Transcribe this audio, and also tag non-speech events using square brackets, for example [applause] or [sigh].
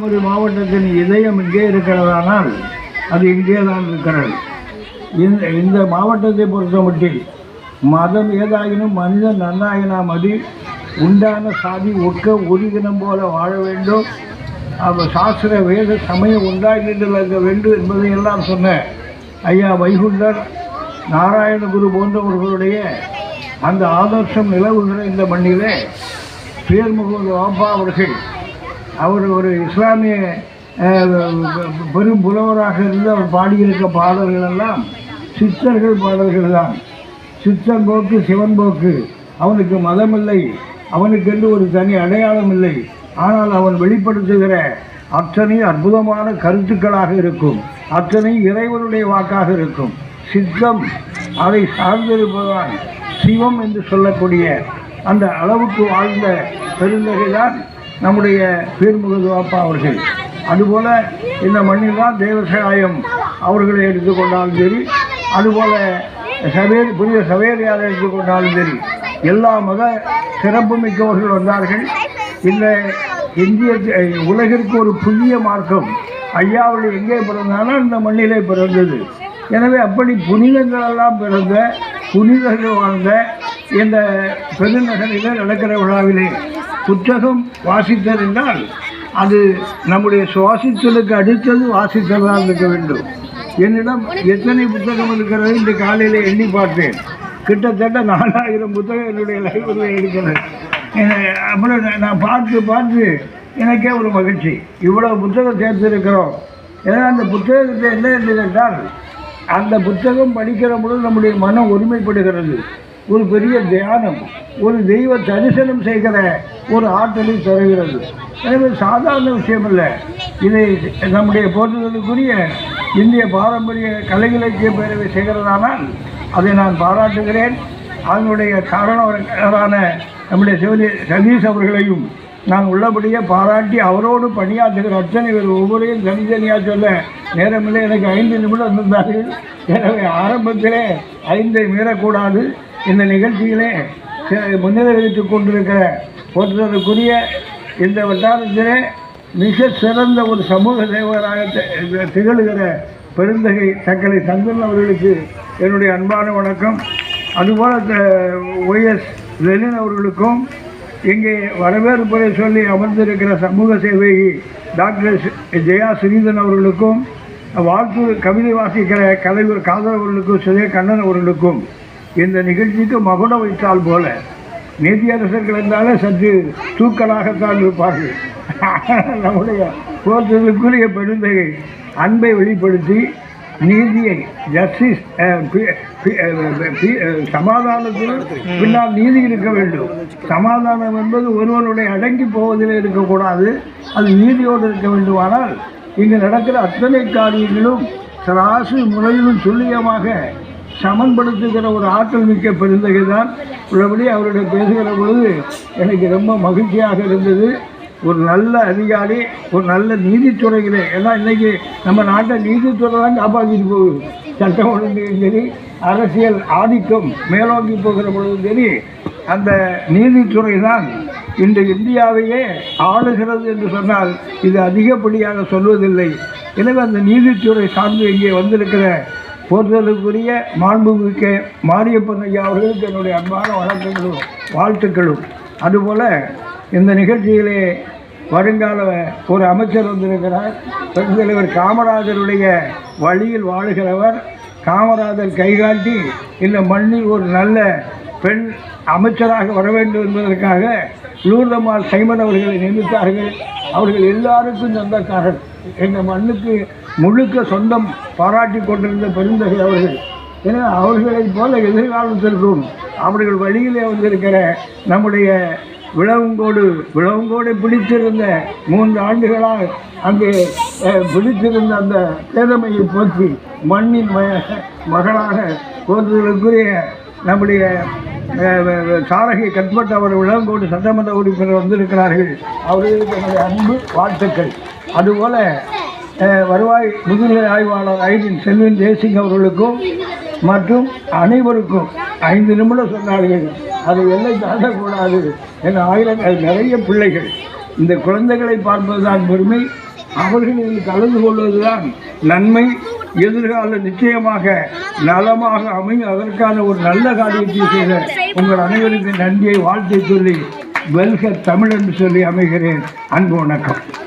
கன்னியாகுமரி மாவட்டத்தின் இதயம் இங்கே இருக்கிறதானால் அது இங்கே தான் இருக்கிறது. இந்த இந்த மாவட்டத்தை பொறுத்தமட்டில் மதம் ஏதாயினும் மனிதன் நன்னாயினா மதி உண்டான சாதி ஒக்க ஒருதினம் போல வாழ வேண்டும். அவர் சாஸ்திர வேத சமயம் உண்டாகிட்டு வேண்டும் என்பதை எல்லாம் சொன்ன ஐயா வைகுண்டர் நாராயணகுரு போன்றவர்களுடைய அந்த ஆதர்சம் நிலவுகிற இந்த மண்ணிலே பேர் முகமது வாப்பா அவர்கள் அவர் ஒரு இஸ்லாமிய பெரும் புலவராக இருந்து அவர் பாடியிருக்க பாடல்கள் எல்லாம் சித்தர்கள் பாடல்கள் தான் சித்தன் போக்கு சிவன் போக்கு. அவனுக்கு மதமில்லை. அவனுக்கென்று ஒரு தனி அடையாளம் இல்லை ஆனால் அவன் வெளிப்படுத்துகிற அத்தனை அற்புதமான கருத்துக்களாக இருக்கும். அத்தனை இறைவனுடைய வாக்காக இருக்கும். சித்தம் அதை சார்ந்திருப்பதுதான் சிவம் என்று சொல்லக்கூடிய அந்த அளவுக்கு வாழ்ந்த பெருந்தகைதான் நம்முடைய பேர்முகது அப்பா அவர்கள். அதுபோல் இந்த மண்ணில் தான் தேவசகாயம் அவர்களை எடுத்துக்கொண்டாலும் சரி அதுபோல் சவேரி புதிய சவேரியாரை எடுத்துக்கொண்டாலும் சரி எல்லா மத சிறப்பு மிக்கவர்கள் வந்தார்கள். இந்த இந்திய உலகிற்கு ஒரு புதிய மார்க்கம். ஐயாவுடைய எங்கே பிறந்தாலும் இந்த மண்ணிலே பிறந்தது. எனவே அப்படி புனிதங்களெல்லாம் பிறந்த புனிதர்கள் வாழ்ந்த இந்த பெருநகரில் நடக்கிற விழாவிலே புத்தகம் வாசித்தல் என்றால் அது நம்முடைய சுவாசித்தலுக்கு அடுத்தது வாசித்ததாக இருக்க வேண்டும். என்னிடம் எத்தனை புத்தகம் இருக்கிறது இந்த காலையில் எண்ணி பார்த்தேன். கிட்டத்தட்ட நாலாயிரம் புத்தகம் என்னுடைய லைப்ரரியில் இருக்கிறது. அப்புறம் நான் பார்த்து பார்த்து எனக்கே ஒரு மகிழ்ச்சி. இவ்வளோ புத்தகம் சேர்த்துருக்கிறோம். ஏன்னா அந்த புத்தகத்தில் என்ன என்று கேட்டால் அந்த புத்தகம் படிக்கிற பொழுது நம்முடைய மனம் ஒருமைப்படுகிறது. ஒரு பெரிய தியானம் ஒரு தெய்வ தரிசனம் செய்கிற ஒரு ஆற்றலை தருகிறது. எனவே சாதாரண விஷயம் இல்லை இதை நம்முடைய போற்றுதலுக்குரிய இந்திய பாரம்பரிய கலை இலக்கிய பேரவை செய்கிறதானால் அதை நான் பாராட்டுகிறேன். அதனுடைய காரணவரான நம்முடைய சிவலி சதீஷ் அவர்களையும் நான் உள்ளபடியே பாராட்டி அவரோடு பணியாற்றுகிற அர்ச்சனை இவர் ஒவ்வொருவரையும் தனித்தனியாக சொல்ல நேரமில்லை. எனக்கு ஐந்து நிமிடம் இருந்தார்கள். எனவே ஆரம்பத்திலே ஐந்தை மீறக்கூடாது. இந்த நிகழ்ச்சியிலே சி- கொண்டிருக்கிற ஒருத்தருக்குரிய இந்த வட்டாரத்திலே மிக சிறந்த ஒரு சமூக சேவகராக திகழ்கிற பெருந்தகை சக்கரை சந்தன் அவர்களுக்கு என்னுடைய அன்பான வணக்கம். அதுபோல் ஒய்எஸ் லெனின் அவர்களுக்கும் இங்கே வரவேற்புரை சொல்லி அமர்ந்திருக்கிற சமூக சேவகி டாக்டர் ஜெயா ஸ்ரீதன் அவர்களுக்கும் வாழ்த்து கவிதை வாசிக்கிற கலைவர் காதல் அவர்களுக்கும் சுதய கண்ணன் அவர்களுக்கும் இந்த நிகழ்ச்சிக்கு மகுடம் வைத்தால் போல. நீதியரசர்கள் இருந்தாலும் சற்று தூக்கலாகத்தான் இருப்பார்கள். [laughs] நம்முடைய போற்றுதலுக்குரிய பெருந்தகை அன்பை வெளிப்படுத்தி நீதியை ஜஸ்டிஸ் சமாதானத்தில் பின்னால் நீதி இருக்க வேண்டும். சமாதானம் என்பது ஒருவனுடைய அடங்கி போவதில் இருக்கக்கூடாது. அது நீதியோடு இருக்க வேண்டுமானால் இங்கு நடக்கிற அத்தனை காரியங்களும் சராசரி முறையிலும் துல்லியமாக சமன்படுத்துகிற ஒரு ஆற்றல் மிக்க பெருந்தகை தான். உள்ளபடி அவருடைய பேசுகிற பொழுது எனக்கு ரொம்ப மகிழ்ச்சியாக இருந்தது. ஒரு நல்ல அதிகாரி ஒரு நல்ல நீதித்துறைகளே ஏன்னா இன்றைக்கி நம்ம நாட்டை நீதித்துறை தான் காப்பாற்றிட்டு போகுது. சட்டம் ஒழுங்கையும் சரி அரசியல் ஆதிக்கம் மேலோங்கி போகிற பொழுதும் சரி அந்த நீதித்துறை தான் இந்த இந்தியாவையே ஆளுகிறது என்று சொன்னால் இது அதிகப்படியாக சொல்வதில்லை. எனவே அந்த நீதித்துறை சார்ந்து இங்கே வந்திருக்கிற போற்றுதலுக்குரிய மாண்புமிக்க மாரியப்பன் ஐயா அவர்களுக்கு என்னுடைய அன்பான வணக்கங்களும் வாழ்த்துக்களும். அதுபோல் இந்த நிகழ்ச்சியிலே வருங்கால ஒரு அமைச்சர் வந்திருக்கிறார். பெருந்தலைவர் காமராஜருடைய வழியில் வாழுகிறவர். காமராஜர் கைகாட்டி இந்த மண்ணில் ஒரு நல்ல பெண் அமைச்சராக வர வேண்டும் என்பதற்காக லூர்தம்மாள் சைமன் அவர்களை நியமித்தார்கள். அவர்கள் எல்லாருக்கும் சொந்தக்காரர். எங்கள் மண்ணுக்கு முழுக்க சொந்தம் பாராட்டி கொண்டிருந்த பெருந்தகை அவர்கள். ஏன்னா அவர்களைப் போல எதிர்காலத்திற்கும் அவர்கள் வழியிலே வந்திருக்கிற நம்முடைய விளவங்கோடு விளவங்கோடு பிடித்திருந்த மூன்று ஆண்டுகளால் அங்கே பிடித்திருந்த அந்த பேதமையை போக்கி மண்ணின் மகளாக போற்றுதலுக்குரிய நம்முடைய சாரகை கட்பட் அவர் விளவங்கோடு சட்டமன்ற உறுப்பினர் வந்திருக்கிறார்கள். அவர்களுக்கு எனது அன்பு வாழ்த்துக்கள். அதுபோல வருவாய் முதுநிலை ஆய்வாளர் ஐடின் செல்வன் ஜெய்சிங் அவர்களுக்கும் மற்றும் அனைவருக்கும் ஐந்து நிமிடம் சொன்னார்கள். அதை எல்லை தாண்டக்கூடாது என ஆயிரம் நிறைய பிள்ளைகள் இந்த குழந்தைகளை பார்ப்பதுதான் பெருமை. அவர்களில் கலந்து கொள்வதுதான் நன்மை. எதிர்கால நிச்சயமாக நலமாக அமையும் அதற்கான ஒரு நல்ல காரியத்தை செய்த உங்கள் அனைவருக்கும் நன்றியை வாழ்த்தை சொல்லி வெல்க தமிழ் என்று சொல்லி அமைகிறேன். அன்பு வணக்கம்.